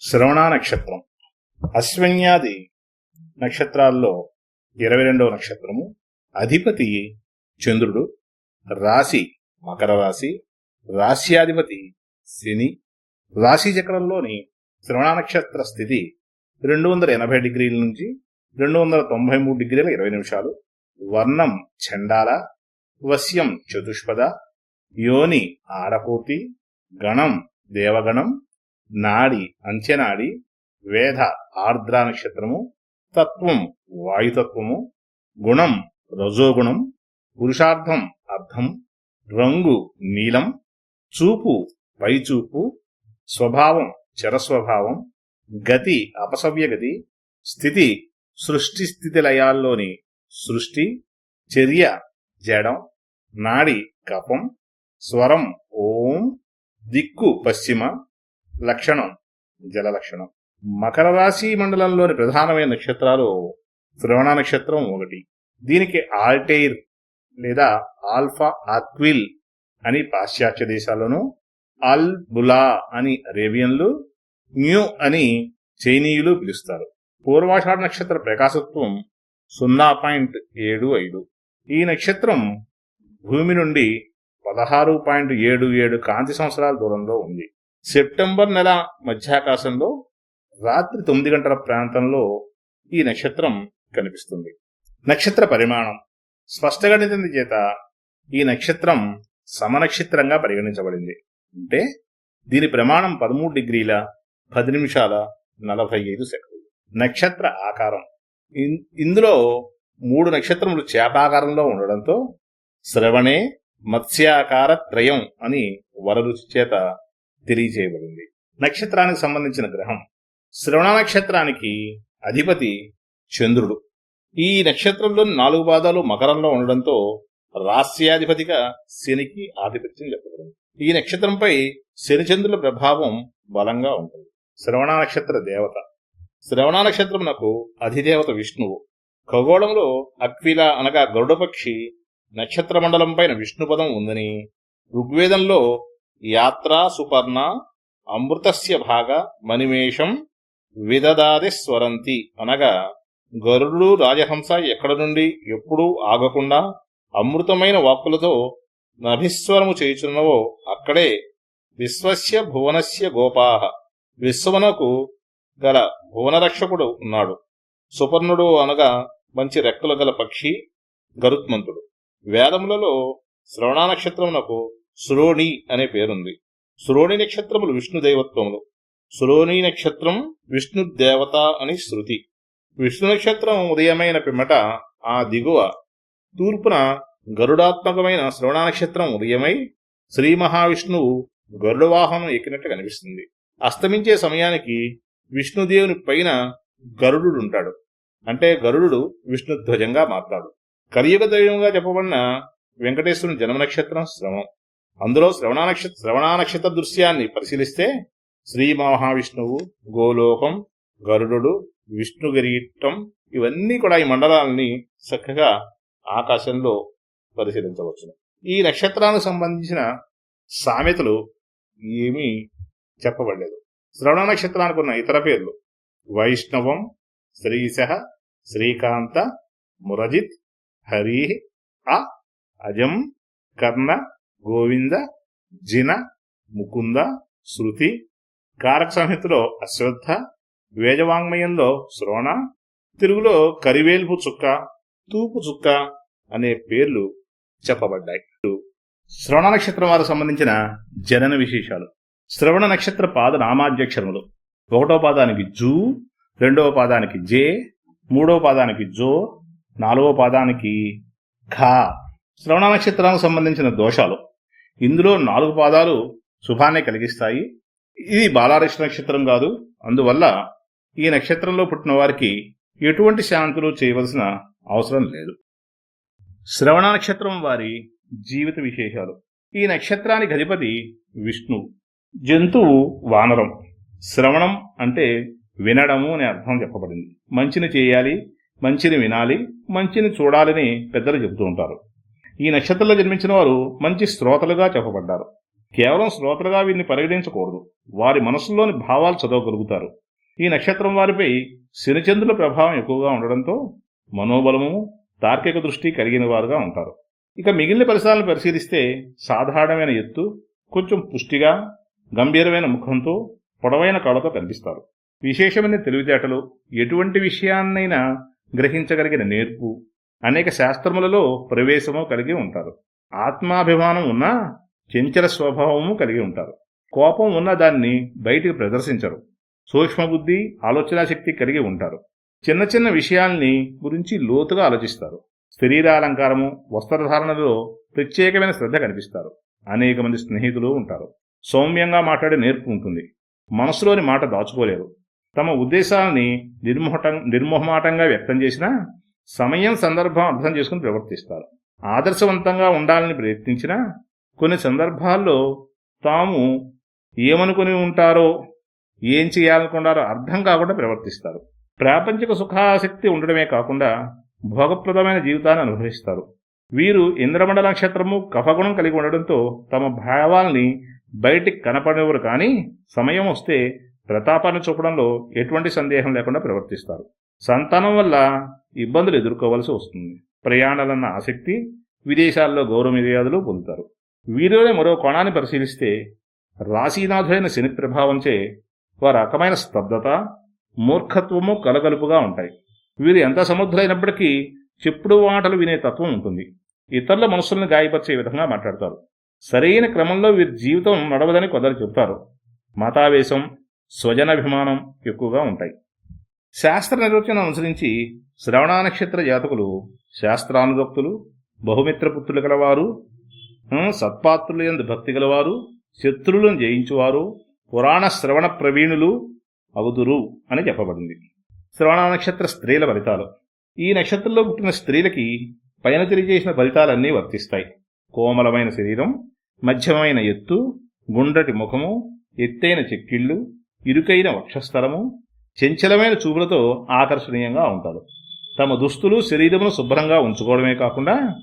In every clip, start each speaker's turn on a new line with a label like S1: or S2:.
S1: శ్రవణ నక్షత్రం. అశ్వన్యాది నక్షత్రాల్లో ఇరవై రెండవ నక్షత్రము. అధిపతి చంద్రుడు రాశి మకర రాశి రాశ్యాధిపతి శని. రాశి చక్రంలోని శ్రవణ నక్షత్ర స్థితి రెండు వందల ఎనభై డిగ్రీల నుంచి రెండు వందల తొంభై మూడు డిగ్రీల ఇరవై నిమిషాలు. వర్ణం చండాల వశ్యం చతుష్పద యోని ఆడకోతి గణం దేవగణం నాడి అంచెనాడి వేద ఆర్ద్ర నక్షత్రము తత్వం వాయుతత్వము గుణం రజోగుణం పురుషార్థం అర్థం రంగు నీలం చూపు పైచూపు స్వభావం చరస్వభావం గతి అపసవ్యగతి స్థితి సృష్టి స్థితి లయాల్లోని సృష్టి చర్య జడం నాడి కపం స్వరం ఓం దిక్కు పశ్చిమ లక్షణం జల లక్షణం. మకర రాశి మండలంలోని ప్రధానమైన నక్షత్రాలు శ్రవణ నక్షత్రం ఒకటి. దీనికి ఆల్టైర్ లేదా ఆల్ఫా ఆక్విల్ అని పాశ్చాత్య దేశాల్లోనూ అల్ బులా అని అరేబియన్లు న్యూ అని చైనీయులు పిలుస్తారు. పూర్వాషాఢ నక్షత్ర ప్రకాశత్వం సున్నా పాయింట్ ఏడు ఐదు. ఈ నక్షత్రం భూమి నుండి పదహారు పాయింట్ ఏడు ఏడు కాంతి సంవత్సరాల దూరంలో ఉంది. సెప్టెంబర్ నెల మధ్యాకాశంలో రాత్రి తొమ్మిది గంటల ప్రాంతంలో ఈ నక్షత్రం కనిపిస్తుంది. నక్షత్ర పరిమాణం స్పష్టగణితం చేత ఈ నక్షత్రం సమనక్షత్రంగా పరిగణించబడింది. అంటే దీని ప్రమాణం పదమూడు డిగ్రీల పది నిమిషాల నలభై ఐదు సెకండ్లు. నక్షత్ర ఆకారం. ఇన్- ఇందులో మూడు నక్షత్రములు చేపాకారంలో ఉండడంతో శ్రవణే మత్స్యాకార త్రయం అని వరరుచి చేత తెలియజేయబడింది. నక్షత్రానికి సంబంధించిన గ్రహం. శ్రవణ నక్షత్రానికి అధిపతి చంద్రుడు. ఈ నక్షత్రంలోని నాలుగు పాదాలు మకరంలో ఉండడంతో రాస్యాధిపతిగా శనికి ఆధిపత్యం చెప్పబడింది. ఈ నక్షత్రంపై శనిచంద్రుల ప్రభావం బలంగా ఉంటుంది. శ్రవణ నక్షత్ర దేవత. శ్రవణ నాకు అధిదేవత విష్ణువు. ఖగోళంలో అక్విల అనగా గరుడపక్షి నక్షత్ర మండలం పైన విష్ణుపదం ఉందని ఋగ్వేదంలో యాత్రా సుపర్ణ అమృతస్య భాగ మణిమేషం విదదాది స్వరంతి అనగా గరుడు రాజహంస ఎక్కడ నుండి ఎప్పుడూ ఆగకుండా అమృతమైన వాక్కులతో నభిస్వరము చేయుచున్నవో అక్కడే విశ్వస్య భువనస్య గోపాహ విశ్వమునకు గల భువనరక్షకుడు ఉన్నాడు. సుపర్ణుడు అనగా మంచి రెక్కలు గల పక్షి గరుత్మంతుడు. వేదములలో శ్రవణానక్షత్రమునకు శ్రోణి అనే పేరుంది. శ్రోణి నక్షత్రములు విష్ణు దైవత్వములు. సురోణి నక్షత్రం విష్ణు దేవత అని శృతి. విష్ణు నక్షత్రం ఉదయమైన పిమ్మట ఆ దిగువ తూర్పున గరుడాత్మకమైన శ్రవణ నక్షత్రం ఉదయమై శ్రీ మహావిష్ణువు గరుడవాహనం ఎక్కినట్టు కనిపిస్తుంది. అస్తమించే సమయానికి విష్ణుదేవుని పైన గరుడు ఉంటాడు అంటే గరుడు విష్ణుధ్వజంగా మారతాడు. మాట్లాడు కలియుగ దైవంగా చెప్పబడిన వెంకటేశ్వరుని జన్మ నక్షత్రం శ్రమం అందులో శ్రవణ నక్షత్ర శ్రవణ నక్షత్ర దృశ్యాన్ని పరిశీలిస్తే శ్రీ మహావిష్ణువు గోలోకం గరుడు విష్ణుగిరీటం ఇవన్నీ కూడా ఈ మండలాలని చక్కగా ఆకాశంలో పరిశీలించవచ్చు ఈ నక్షత్రానికి సంబంధించిన సామెతలు ఏమీ చెప్పబడలేదు. శ్రవణ నక్షత్రానికి ఉన్న ఇతర పేర్లు వైష్ణవం శ్రీశ శ్రీకాంత మురజిత్ హరి అజం కర్ణ గోవింద జిన ముకుంద శృతి కారక సంహితలో అశ్వత్థ వేదవాంగ్మయంలో శ్రోణ తెలుగులో కరివేల్పు చుక్క తూపు చుక్క అనే పేర్లు చెప్పబడ్డాయి. శ్రవణ నక్షత్రం వారికి సంబంధించిన జనన విశేషాలు. శ్రవణ నక్షత్ర పాద నామాధ్యక్షరములు. ఒకటో పాదానికి జూ రెండవ పాదానికి జే మూడవ పాదానికి జో నాలుగవ పాదానికి ఖా. శ్రవణ నక్షత్రానికి సంబంధించిన దోషాలు. ఇందులో నాలుగు పాదాలు శుభాన్ని కలిగిస్తాయి. ఇది బాలారిష్ట నక్షత్రం కాదు. అందువల్ల ఈ నక్షత్రంలో పుట్టిన వారికి ఎటువంటి శాంతులు చేయవలసిన అవసరం లేదు. శ్రవణ నక్షత్రం వారి జీవిత విశేషాలు. ఈ నక్షత్రానికి అధిపతి విష్ణువు జంతువు వానరం. శ్రవణం అంటే వినడము అనే అర్థం చెప్పబడింది. మంచిని చేయాలి మంచిని వినాలి మంచిని చూడాలని పెద్దలు చెబుతూ ఉంటారు. ఈ నక్షత్రంలో జన్మించిన వారు మంచి శ్రోతలుగా చెప్పబడ్డారు. కేవలం శ్రోతలుగా వీరిని పరిగణించకూడదు. వారి మనసులోని భావాలు చదవగలుగుతారు. ఈ నక్షత్రం వారిపై శనిచంద్రుల ప్రభావం ఎక్కువగా ఉండడంతో మనోబలము తార్కిక దృష్టి కలిగిన వారుగా ఉంటారు. ఇక మిగిలిన పరిసరాలను పరిశీలిస్తే సాధారణమైన ఎత్తు కొంచెం పుష్టిగా గంభీరమైన ముఖంతో పొడవైన కళ్ళతో కనిపిస్తారు. విశేషమైన తెలివితేటలు ఎటువంటి విషయాన్నైనా గ్రహించగలిగిన నేర్పు అనేక శాస్త్రములలో ప్రవేశము కలిగి ఉంటారు. ఆత్మాభిమానం ఉన్నా చెంచల స్వభావము కలిగి ఉంటారు. కోపం ఉన్న దాన్ని బయటికి ప్రదర్శించరు. సూక్ష్మబుద్ధి ఆలోచనా శక్తి కలిగి ఉంటారు. చిన్న చిన్న విషయాల్ని గురించి లోతుగా ఆలోచిస్తారు. శరీరాలంకారము వస్త్రధారణలో ప్రత్యేకమైన శ్రద్ధ కనిపిస్తారు. అనేక మంది స్నేహితులు ఉంటారు. సౌమ్యంగా మాట్లాడే నేర్పు ఉంటుంది. మనసులోని మాట దాచుకోలేరు. తమ ఉద్దేశాలని నిర్మోహట నిర్మోహమాటంగా వ్యక్తం చేసినా సమయం సందర్భం అర్థం చేసుకుని ప్రవర్తిస్తారు. ఆదర్శవంతంగా ఉండాలని ప్రయత్నించినా కొన్ని సందర్భాల్లో తాము ఏమనుకుని ఉంటారో ఏం చేయాలనుకున్నారో అర్థం కాకుండా ప్రవర్తిస్తారు. ప్రాపంచిక సుఖాసక్తి ఉండడమే కాకుండా భోగప్రదమైన జీవితాన్ని అనుభవిస్తారు. వీరు ఇంద్రమండల నక్షత్రము కఫగుణం కలిగి ఉండడంతో తమ భావాల్ని బయటికి కనపడేవారు కానీ సమయం వస్తే ప్రతాపాన్ని చూపడంలో ఎటువంటి సందేహం లేకుండా ప్రవర్తిస్తారు. సంతానం వల్ల ఇబ్బందులు ఎదుర్కోవలసి వస్తుంది. ప్రయాణాలన్న ఆసక్తి విదేశాల్లో గౌరవ మర్యాదలు పొందుతారు. వీరిలోనే మరో కోణాన్ని పరిశీలిస్తే రాశీనాథులైన శని ప్రభావంచే ఒక రకమైన స్తబ్దత మూర్ఖత్వము కలగలుపుగా ఉంటాయి. వీరు ఎంత సమర్థులైనప్పటికీ చెప్పుడు మాటలు వినే తత్వం ఉంటుంది. ఇతరుల మనసులను గాయపరిచే విధంగా మాట్లాడతారు. సరైన క్రమంలో వీరి జీవితం నడవదని కొందరు చెబుతారు. మతావేశం స్వజనాభిమానం ఎక్కువగా ఉంటాయి. శాస్త్ర నిర్వచనం అనుసరించి శ్రవణ నక్షత్ర జాతకులు శాస్త్రానుభక్తులు బహుమిత్రపుత్రులు గలవారు సత్పాత్రులు ఎందు భక్తి గలవారు శత్రువులను జయించువారు పురాణ శ్రవణ ప్రవీణులు అవుదురు అని చెప్పబడింది. శ్రవణ నక్షత్ర స్త్రీల ఫలితాలు. ఈ నక్షత్రంలో పుట్టిన స్త్రీలకి పైన తెలియజేసిన ఫలితాలన్నీ వర్తిస్తాయి. కోమలమైన శరీరం మధ్యమైన ఎత్తు గుండ్రటి ముఖము ఎత్తైన చెక్కిళ్ళు ఇరుకైన వక్షస్థలము చెంచలమైన చూపులతో ఆకర్షణీయంగా ఉంటారు. తమ దుస్తులు శరీరమును శుభ్రంగా ఉంచుకోవడమే కాకుండా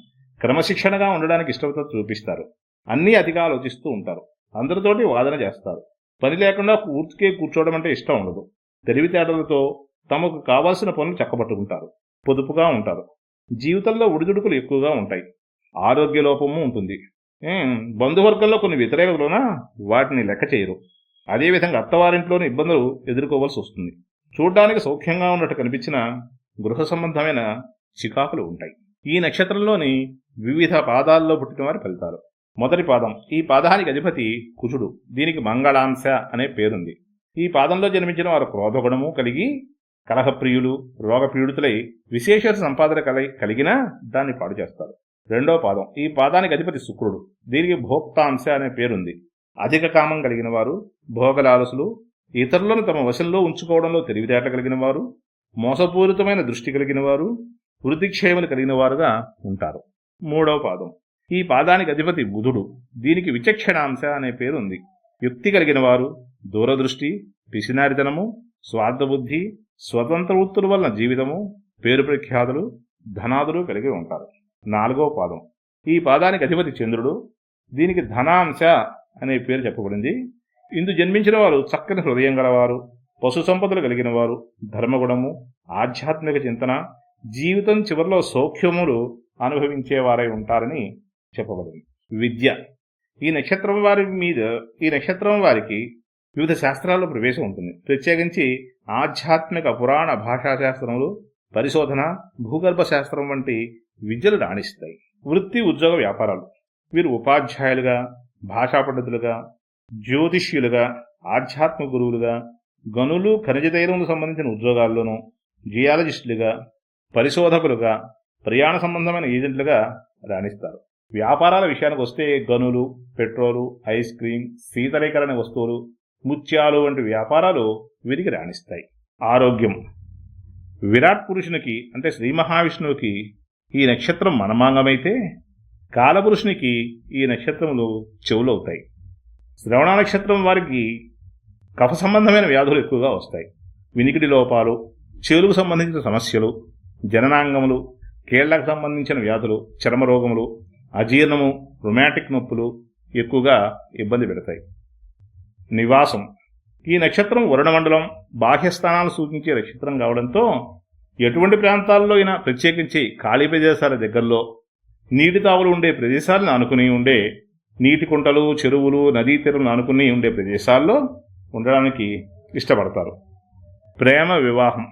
S1: క్రమశిక్షణగా ఉండడానికి ఇష్టపడత చూపిస్తారు. అన్నీ అతిగా ఆలోచిస్తూ ఉంటారు. అందరితోటి వాదన చేస్తారు. పని లేకుండా పూర్తికే కూర్చోవడం అంటే ఇష్టం ఉండదు. తెలివితేటలతో తమకు కావాల్సిన పనులు చక్కబట్టుకుంటారు. పొదుపుగా ఉంటారు. జీవితంలో ఉడిదుడుకులు ఎక్కువగా ఉంటాయి. ఆరోగ్య లోపము ఉంటుంది. బంధువర్గంలో కొన్ని వ్యతిరేకతలోన వాటిని లెక్క చేయరు. అదేవిధంగా అత్తవారింట్లోని ఇబ్బందులు ఎదుర్కోవాల్సి వస్తుంది. చూడ్డానికి సౌఖ్యంగా ఉన్నట్టు కనిపించిన గృహ సంబంధమైన చికాకులు ఉంటాయి. ఈ నక్షత్రంలోని వివిధ పాదాల్లో పుట్టిన వారి ఫలితాలు. మొదటి పాదం ఈ పాదానికి అధిపతి కుజుడు దీనికి మంగళాంశ అనే పేరుంది. ఈ పాదంలో జన్మించిన వారు క్రోధగుణము కలిగి కలహప్రియులు రోగపీడితులై విశేష సంపాదన కలి కలిగినా దాన్ని పాడు చేస్తారు. రెండో పాదం ఈ పాదానికి అధిపతి శుక్రుడు దీనికి భోక్తాంశ అనే పేరుంది. అధిక కామం కలిగిన వారు భోగలాలసులు ఇతరులను తమ వశంలో ఉంచుకోవడంలో తెలివితేట కలిగిన వారు మోసపూరితమైన దృష్టి కలిగిన వారు వృద్ధిక్షేమలు కలిగిన వారుగా ఉంటారు. మూడవ పాదం. ఈ పాదానికి అధిపతి బుధుడు. దీనికి విచక్షణాంశ అనే పేరు ఉంది యుక్తి కలిగిన వారు దూరదృష్టి పిసినారితనము స్వార్థబుద్ధి స్వతంత్ర వృత్తుల వలన జీవితము పేరు ప్రఖ్యాతులు ధనాదులు కలిగి ఉంటారు. నాలుగవ పాదం. ఈ పాదానికి అధిపతి చంద్రుడు. దీనికి ధనాంశ అనే పేరు చెప్పబడింది. ఇందు జన్మించిన వారు చక్కని హృదయం గలవారు. పశు సంపదలు కలిగిన వారు ధర్మగుణము ఆధ్యాత్మిక చింతన జీవితం చివరిలో సౌఖ్యములు అనుభవించేవారై ఉంటారని చెప్పబడింది. విద్య. ఈ నక్షత్రం వారి మీద ఈ నక్షత్రం వారికి వివిధ శాస్త్రాల్లో ప్రవేశం ఉంటుంది. ప్రత్యేకించి ఆధ్యాత్మిక పురాణ భాషాశాస్త్రములు పరిశోధన భూగర్భ శాస్త్రం వంటి విద్యలు రాణిస్తాయి. వృత్తి ఉద్యోగ వ్యాపారాలు. వీరు ఉపాధ్యాయులుగా భాషా పండితులుగా జ్యోతిష్యులుగా ఆధ్యాత్మిక గురువులుగా గనులు ఖనిజ తైలములకు సంబంధించిన ఉద్యోగాల్లోనూ జియాలజిస్టులుగా పరిశోధకులుగా ప్రయాణ సంబంధమైన ఏజెంట్లుగా రాణిస్తారు. వ్యాపారాల విషయానికి వస్తే గనులు పెట్రోలు ఐస్ క్రీమ్ శీతలీకరణ వస్తువులు ముత్యాలు వంటి వ్యాపారాలు వీరికి రాణిస్తాయి. ఆరోగ్యం. విరాట్ పురుషునికి అంటే శ్రీ మహావిష్ణువుకి ఈ నక్షత్రం మనమాంగమైతే కాలపురుషునికి ఈ నక్షత్రములు చెవులవుతాయి. శ్రవణ నక్షత్రం వారికి కఫ సంబంధమైన వ్యాధులు ఎక్కువగా వస్తాయి. వినికిడి లోపాలు చెవులకు సంబంధించిన సమస్యలు జననాంగములు కీళ్ళకు సంబంధించిన వ్యాధులు చర్మరోగములు అజీర్ణము రొమాటిక్ నొప్పులు ఎక్కువగా ఇబ్బంది పెడతాయి. నివాసం. ఈ నక్షత్రం వరుణమండలం బాహ్యస్థానాలు సూచించే నక్షత్రం కావడంతో ఎటువంటి ప్రాంతాల్లో అయినా ప్రత్యేకించి ఖాళీ ప్రదేశాల దగ్గరలో నీటి తావులు ఉండే ప్రదేశాలను ఆనుకుని ఉండే నీటి కుంటలు చెరువులు నదీ తీరం ఆనుకుని ఉండే ప్రదేశాల్లో ఉండడానికి ఇష్టపడతారు. ప్రేమ వివాహం.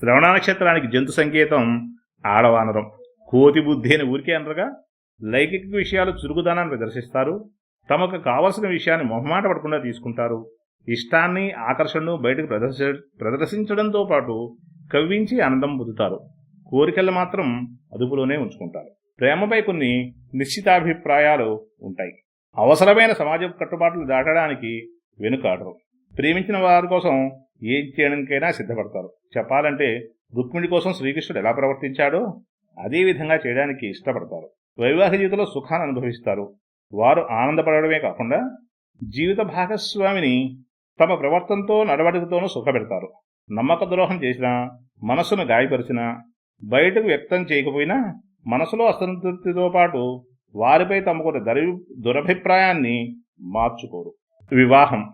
S1: శ్రవణ నక్షత్రానికి జంతు సంకేతం ఆడవానరం. కోతి బుద్ధి అని ఊరికే అనరుగా. లైంగిక విషయాలు చురుకుదనాన్ని ప్రదర్శిస్తారు. తమకు కావలసిన విషయాన్ని మొహమాట పడకుండా తీసుకుంటారు. ఇష్టాన్ని ఆకర్షణను బయటకు ప్రదర్శ ప్రదర్శించడంతో పాటు కవ్వించి ఆనందం పొందుతారు. కోరికలు మాత్రం అదుపులోనే ఉంచుకుంటారు. ప్రేమపై కొన్ని నిశ్చితాభిప్రాయాలు ఉంటాయి. అవసరమైన సమాజ కట్టుబాట్లు దాటడానికి వెనుకాడరు. ప్రేమించిన వారి కోసం ఏం చేయడానికైనా సిద్ధపడతారు. చెప్పాలంటే రుక్మిణి కోసం శ్రీకృష్ణుడు ఎలా ప్రవర్తించాడో అదే విధంగా చేయడానికి ఇష్టపడతారు. వైవాహిక జీవితంలో సుఖాన్ని అనుభవిస్తారు. వారు ఆనందపడడమే కాకుండా జీవిత భాగస్వామిని తమ ప్రవర్తనతో నడవడికతోనూ సుఖపెడతారు. నమ్మక ద్రోహం చేసినా మనస్సును గాయపరిచినా బయటకు వ్యక్తం చేయకపోయినా మనసులో అసంతృప్తితో పాటు వారిపై తమకు దరి దురభిప్రాయాన్ని మార్చుకోరు. వివాహం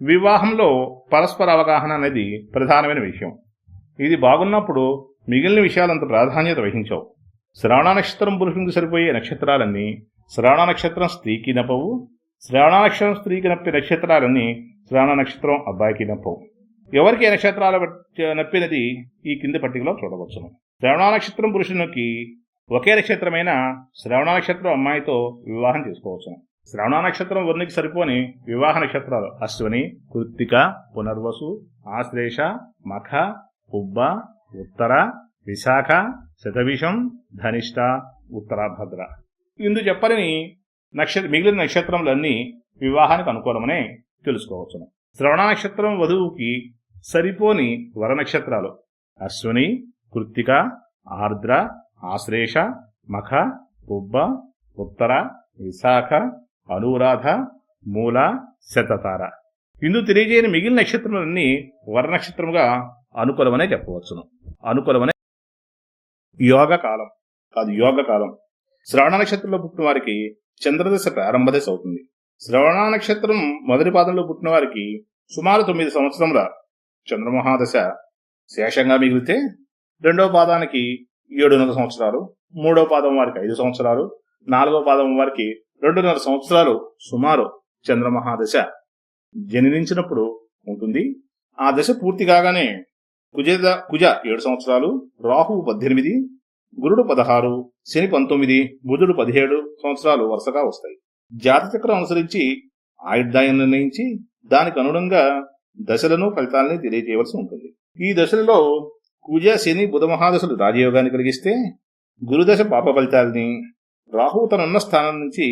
S1: వివాహంలో పరస్పర అవగాహన అనేది ప్రధానమైన విషయం. ఇది బాగున్నప్పుడు మిగిలిన విషయాలంత ప్రాధాన్యత వహించవు. శ్రవణ నక్షత్రం పురుషునికి సరిపోయే నక్షత్రాలన్నీ శ్రవణ నక్షత్రం స్త్రీకి నప్పవు. శ్రవణ నక్షత్రం స్త్రీకి నప్పే నక్షత్రాలన్నీ శ్రవణ నక్షత్రం అబ్బాయికి నప్పవు. ఎవరికి నక్షత్రాలు నప్పినది ఈ కింది పట్టికలో చూడవచ్చును. శ్రవణ నక్షత్రం పురుషునికి ఒకే నక్షత్రమైన శ్రవణ నక్షత్రం అమ్మాయితో వివాహం చేసుకోవచ్చును. శ్రవణ నక్షత్రం వర్ణికి సరిపోని వివాహ నక్షత్రాలు. అశ్వని కృత్తిక పునర్వసు ఆశ్లేష మఖ ఉబ్బ ఉత్తర విశాఖ శతవిషం ధనిష్ట ఉత్తరాభద్ర. ఇందు చెప్పని నక్షత్ర మిగిలిన నక్షత్రములన్నీ వివాహానికి అనుకూలమనే తెలుసుకోవచ్చును. శ్రవణ నక్షత్రం వధువుకి సరిపోని వర నక్షత్రాలు. అశ్విని కృత్తిక ఆర్ద్ర ఆశ్లేష మఖ ఉబ్బ ఉత్తర విశాఖ అనురాధ మూల శతతార. ఇందు తెలియజేయని మిగిలిన నక్షత్రములన్నీ వర నక్షత్రముగా అనుకూలమనే చెప్పవచ్చును. అనుకూలమనే యోగ కాలం కాదు యోగ కాలం శ్రవణ నక్షత్రంలో పుట్టిన వారికి చంద్రదశ ప్రారంభ దశ అవుతుంది. శ్రవణ నక్షత్రం మొదటి పాదంలో పుట్టిన వారికి సుమారు తొమ్మిది సంవత్సరముల చంద్రమహాదశ శేషంగా మిగిలితే రెండవ పాదానికి ఏడున్నర సంవత్సరాలు మూడవ పాదం వారికి ఐదు సంవత్సరాలు నాలుగవ పాదం వారికి రెండున్నర సంవత్సరాలు సుమారు చంద్రమహాదశ జననించినప్పుడు ఉంటుంది. ఆ దశ పూర్తి కాగానే కుజద కుజ ఏడు సంవత్సరాలు రాహువు పద్దెనిమిది గురుడు పదహారు శని పంతొమ్మిది బుధుడు పదిహేడు సంవత్సరాలు వరుసగా వస్తాయి. జాతచక్రం అనుసరించి ఆయుర్దాయం నిర్ణయించి దానికి అనుగుణంగా దశలను ఫలితాలని తెలియజేయవలసి ఉంటుంది. ఈ దశలలో కుజ శని బుధ మహాదశలు రాజయోగాన్ని కలిగిస్తే గురుదశ పాప ఫలితాలని రాహువు తనున్న స్థానం నుంచి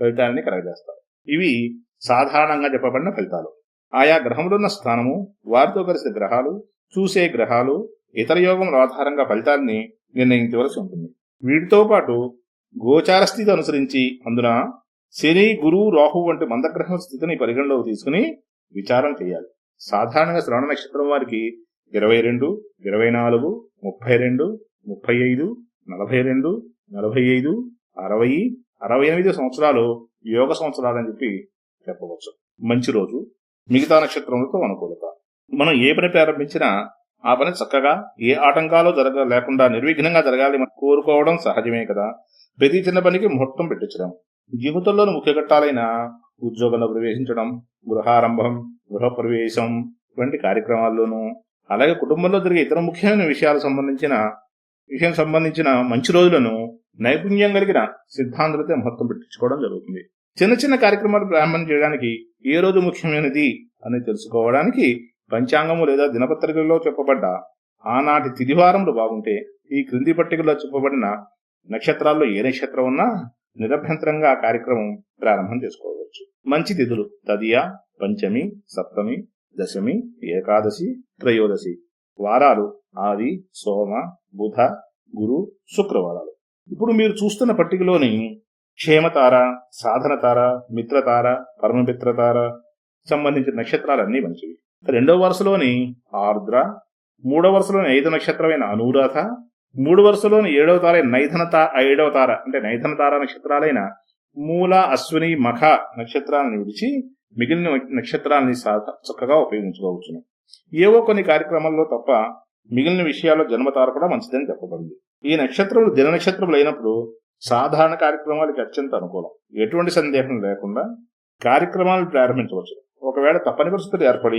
S1: ఫలితాలని కలగజేస్తారు ఇవి సాధారణంగా చెప్పబడిన ఫలితాలు. ఆయా గ్రహములున్న స్థానము వారితో కలిసిన గ్రహాలు చూసే గ్రహాలు ఇతర యోగముల ఆధారంగా ఫలితాన్ని నిర్ణయించవలసి ఉంటుంది. వీటితో పాటు గోచార స్థితి అనుసరించి అందున శని గురువు రాహు వంటి మందగ్రహం స్థితిని పరిగణలోకి తీసుకుని విచారం చేయాలి. సాధారణంగా శ్రవణ నక్షత్రం వారికి ఇరవై రెండు ఇరవై నాలుగు ముప్పై రెండు ముప్పై ఐదు నలభై రెండు నలభై ఐదు అరవై అరవై ఎనిమిది సంవత్సరాలు యోగ సంవత్సరాలు అని చెప్పి చెప్పవచ్చు. మంచి రోజు మిగతా నక్షత్రములతో అనుకూలత. మనం ఏ పని ప్రారంభించినా ఆ పని చక్కగా ఏ ఆటంకాలు జరగ లేకుండా నిర్విఘ్నంగా జరగాలి మనం కోరుకోవడం సహజమే కదా. ప్రతి చిన్న పనికి ముహూర్తం పెట్టించడం. జీవితంలోని ముఖ్య ఘట్టాలైన ఉద్యోగంలో ప్రవేశించడం గృహారంభం గృహప్రవేశం వంటి కార్యక్రమాల్లోనూ అలాగే కుటుంబంలో జరిగే ఇతర ముఖ్యమైన విషయాలకు సంబంధించిన విషయం సంబంధించిన మంచి రోజులను నైపుణ్యం కలిగిన సిద్ధాంతులతో మహత్వం పెట్టించుకోవడం జరుగుతుంది. చిన్న చిన్న కార్యక్రమాలు ప్రారంభం చేయడానికి ఏ రోజు ముఖ్యమైనది అని తెలుసుకోవడానికి పంచాంగము లేదా దినపత్రికల్లో చెప్పబడ్డ ఆనాటి తిదివారములు బాగుంటే ఈ క్రింది పట్టికలో చెప్పబడిన నక్షత్రాల్లో ఏ నక్షత్రం ఉన్నా నిరభ్యంతరంగా ఆ కార్యక్రమం ప్రారంభం చేసుకోవచ్చు. మంచి తిథులు తదియ పంచమి సప్తమి దశమి ఏకాదశి త్రయోదశి వారాలు ఆది సోమ బుధ గురు శుక్రవారాలు. ఇప్పుడు మీరు చూస్తున్న పట్టికలోని క్షేమతార సాధనతార మిత్రతార పరమమిత్రతార సంబంధించిన నక్షత్రాలన్నీ మంచివి. రెండవ వరుసలోని ఆర్ద్ర మూడవ వరుసలోని ఐదు నక్షత్రమైన అనురాధ మూడు వరుసలోని ఏడవ తార నైధన ఏడవ తార అంటే నైధన తార నక్షత్రాలైన మూల అశ్విని మఖ నక్షత్రాలను విడిచి మిగిలిన నక్షత్రాలని చక్కగా ఉపయోగించుకోవచ్చును. ఏవో కొన్ని కార్యక్రమాల్లో తప్ప మిగిలిన విషయాల్లో జన్మతార కూడా మంచిదని చెప్పబడింది. ఈ నక్షత్రములు దిన నక్షత్రములు అయినప్పుడు సాధారణ కార్యక్రమాలకి అత్యంత అనుకూలం. ఎటువంటి సందేహం లేకుండా కార్యక్రమాలను ప్రారంభించవచ్చు. ఒకవేళ తప్పని పరిస్థితులు ఏర్పడి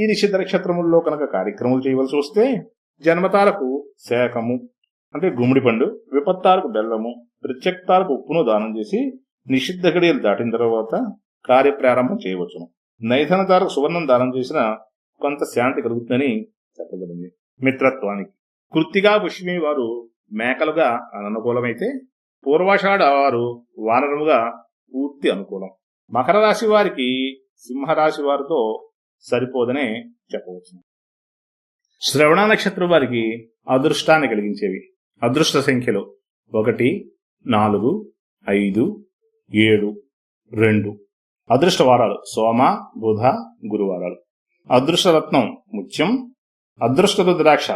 S1: ఈ నిషిద్ధ నక్షత్రముల్లో కనుక కార్యక్రమాలు చేయవలసి వస్తే జన్మతాలకు శాఖము అంటే గుమ్మడి పండు విపత్తాలకు బెల్లము ప్రత్యక్తాలకు ఉప్పును దానం చేసి నిషిద్ధ గడియలు దాటిన తర్వాత కార్యప్రారంభం చేయవచ్చును. నైధనతారకు సువర్ణం దానం చేసిన కొంత శాంతి కలుగుతుందని చెప్పబడింది. మిత్రత్వానికి. కృత్తిగా పుష్మి వారు మేకలుగా అనుకూలమైతే పూర్వాషాఢ వారు వానరముగా పూర్తి అనుకూలం. మకర రాశి వారికి సింహరాశి వారితో సరిపోదనే చెప్పవచ్చు శ్రవణ నక్షత్రం వారికి అదృష్టాన్ని కలిగించేవి. అదృష్ట సంఖ్యలు ఒకటి నాలుగు ఐదు ఏడు రెండు. అదృష్ట వారాలు సోమ బుధ గురువారాలు. అదృష్ట రత్నం ముత్యం. అదృష్ట రుద్రాక్ష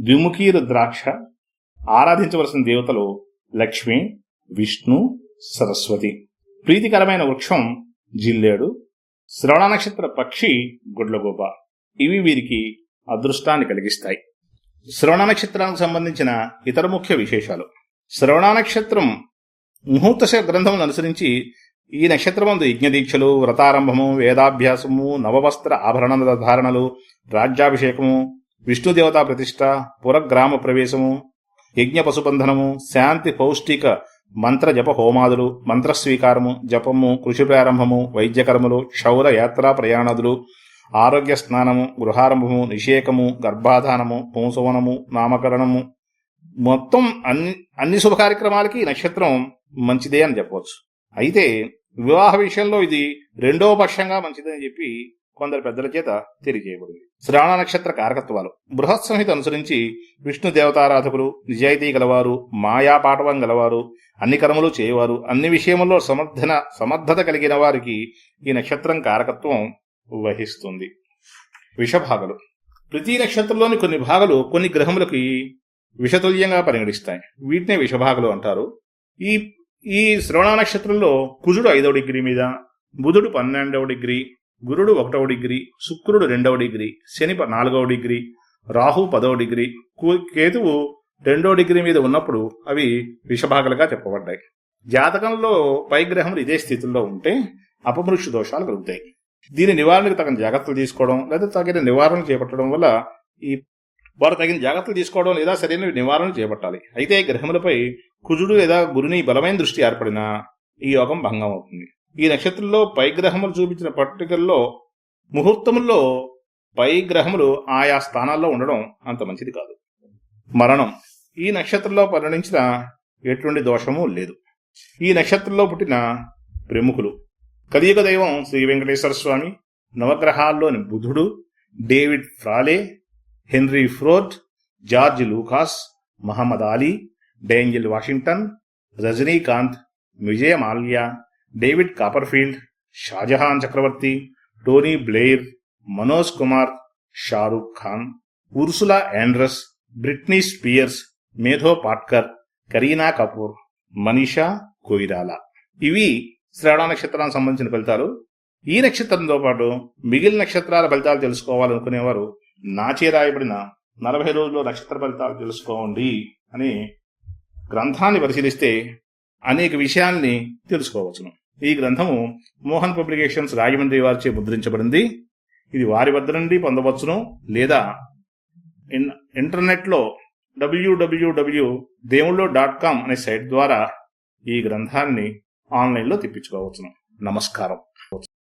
S1: ద్విముఖీ రుద్రాక్ష ఆరాధించవలసిన దేవతలు లక్ష్మి విష్ణు సరస్వతి. ప్రీతికరమైన వృక్షం జిల్లేడు శ్రవణ నక్షత్ర పక్షి గుడ్లగోప ఇవి వీరికి అదృష్టాన్ని కలిగిస్తాయి. శ్రవణ నక్షత్రానికి సంబంధించిన ఇతర ముఖ్య విశేషాలు. శ్రవణ నక్షత్రం ముహూర్త గ్రంథం అనుసరించి ఈ నక్షత్రమందు యజ్ఞదీక్షలు వ్రతారంభము వేదాభ్యాసము నవవస్త్ర ఆభరణ ధారణలు రాజ్యాభిషేకము విష్ణుదేవతా ప్రతిష్ట పురగ్రామ ప్రవేశము యజ్ఞ పశుబంధనము శాంతి పౌష్టిక మంత్ర జప హోమాదులు మంత్రస్వీకారము జపము కృషి ప్రారంభము వైద్యకర్మలు క్షౌర యాత్రా ప్రయాణాదులు ఆరోగ్య స్నానము గృహారంభము నిషేకము గర్భాధానము పుంసవనము నామకరణము. మొత్తం అన్ని అన్ని శుభ కార్యక్రమాలకి నక్షత్రం మంచిదే అని చెప్పవచ్చు. అయితే వివాహ విషయంలో ఇది రెండవ పక్షంగా మంచిదని చెప్పి కొందరు పెద్దల చేత తెలియజేయబడింది శ్రావణ నక్షత్ర కారకత్వాలు. బృహత్ సంహిత అనుసరించి విష్ణు దేవతారాధకులు నిజాయితీ గలవారు మాయా పాటవం గలవారు అన్ని కర్మలు చేయవారు అన్ని విషయముల్లో సమర్థన సమర్థత కలిగిన వారికి ఈ నక్షత్రం కారకత్వం వహిస్తుంది. విషభాగలు. ప్రతి నక్షత్రంలోని కొన్ని భాగాలు కొన్ని గ్రహములకి విషతుల్యంగా పరిగణిస్తాయి. వీటినే విషభాగలు అంటారు. ఈ ఈ శ్రవణ నక్షత్రంలో కుజుడు ఐదవ డిగ్రీ మీద బుధుడు పన్నెండవ డిగ్రీ గురుడు ఒకటవ డిగ్రీ శుక్రుడు రెండవ డిగ్రీ శని నాలుగవ డిగ్రీ రాహు పదవ డిగ్రీ కు- కేతువు రెండవ డిగ్రీ మీద ఉన్నప్పుడు అవి విషభాగాలుగా చెప్పబడ్డాయి. జాతకంలో పైగ్రహములు ఇదే స్థితిలో ఉంటే అపమృక్ష దోషాలు కలుగుతాయి. దీని నివారణకు తగిన జాగ్రత్తలు తీసుకోవడం లేదా తగిన నివారణ చేపట్టడం వల్ల ఈ వారు తగిన జాగ్రత్తలు తీసుకోవడం లేదా సరైన నివారణ చేపట్టాలి. అయితే గ్రహములపై కుజుడు లేదా గురుని బలమైన దృష్టి ఏర్పడినా ఈ యోగం భంగం అవుతుంది. ఈ నక్షత్రంలో పై గ్రహములు చూపించిన పట్టికల్లో ముహూర్తముల్లో పై గ్రహములు ఆయా స్థానాల్లో ఉండడం అంత మంచిది కాదు. మరణం. ఈ నక్షత్రంలో పరిగణించిన ఎటువంటి దోషము లేదు. ఈ నక్షత్రంలో పుట్టిన ప్రముఖులు కలియుగ దైవం శ్రీ వెంకటేశ్వర స్వామి నవగ్రహాల్లోని బుధుడు David Frawley Henry Ford George Lucas Muhammad Ali Denzel Washington Rajinikanth Vijay Mallya David Copperfield Shahjahan చక్రవర్తి Tony Blair Manoj Kumar Shahrukh Khan Ursula Andress Britney Spears Medha Patkar Kareena Kapoor Manisha Koirala. ఇవి శ్రవణ నక్షత్రానికి సంబంధించిన ఫలితాలు. ఈ నక్షత్రంతో పాటు మిగిలిన నక్షత్రాల ఫలితాలు తెలుసుకోవాలనుకునేవారు నాచే రాయబడిన నలభై రోజుల్లో నక్షత్ర ఫలితాలు తెలుసుకోండి అని గ్రంథాన్ని పరిశీలిస్తే అనేక విషయాల్ని తెలుసుకోవచ్చును. ఈ గ్రంథము మోహన్ పబ్లికేషన్స్ రాజమండ్రి వారిచే ముద్రించబడింది. ఇది వారి వద్ద నుండి పొందవచ్చును లేదా ఇన్ ఇంటర్నెట్లో డబ్ల్యూడబ్ల్యూడబ్ల్యూ దేవుళ్ళో డాట్ కామ్ అనే సైట్ ద్వారా ఈ గ్రంథాన్ని ఆన్లైన్లో తెప్పించుకోవచ్చును. నమస్కారం.